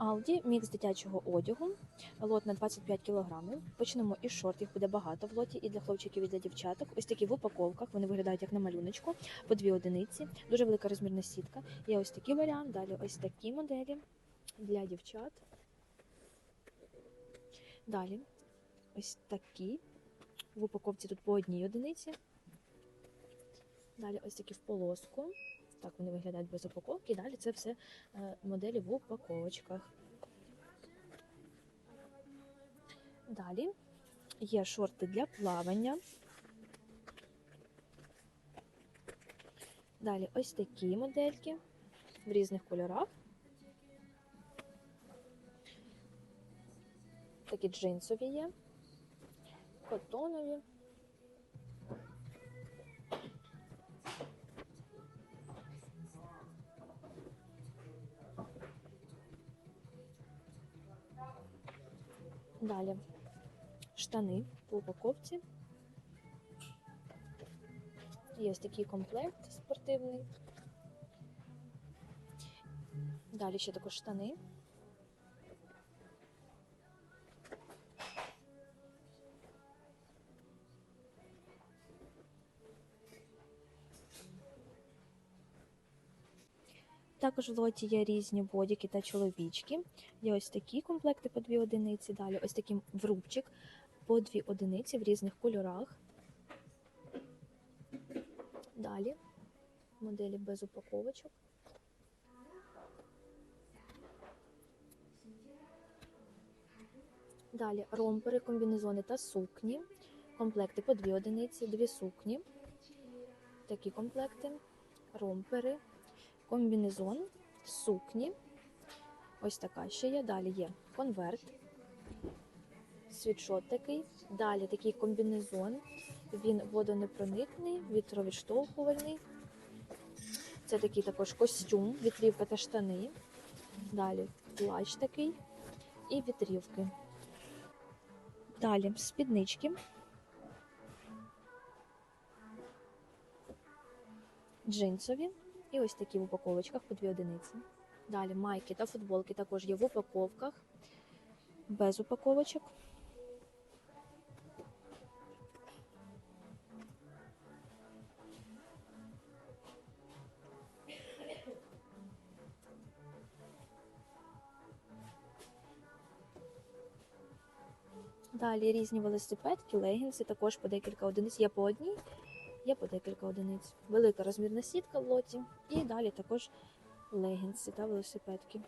Aldi мікс дитячого одягу, лот на 25 кг. Почнемо із шорт, їх буде багато в лоті і для хлопчиків, і для дівчаток. Ось такі в упаковках, вони виглядають як на малюночку, по дві одиниці. Дуже велика розмірна сітка. Є ось такий варіант, далі ось такі моделі для дівчат. Далі ось такі. В упаковці тут по одній одиниці. Далі ось такі в полоску. Так вони виглядають без упаковки. Далі це все е, моделі в упаковочках. Далі є шорти для плавання. Далі ось такі модельки в різних кольорах. Такі джинсові є, котонові. Далі штани по упаковці. Є ось такий комплект спортивний. Далі ще також штани. Також в лоті є різні бодіки та чоловічки. Є ось такі комплекти по дві одиниці. Далі ось такий врубчик по дві одиниці в різних кольорах. Далі моделі без упаковочок. Далі ромпери, комбінезони та сукні. Комплекти по дві одиниці, дві сукні. Такі комплекти, ромпери, комбінезон, сукні. Ось така ще є. Далі є конверт, світшот такий. Далі такий комбінезон. Він водонепроникний, вітровідштовхувальний. Це такий також костюм, вітрівка та штани. Далі плащ такий і вітрівки. Далі спіднички. Джинсові. І ось такі в упаковочках по дві одиниці. Далі майки та футболки також є в упаковках, без упаковочок. Далі різні велосипедки, легінси, також по декілька одиниць. Є по одній, є по декілька одиниць. Велика розмірна сітка в лоті. І далі також легінси та велосипедки.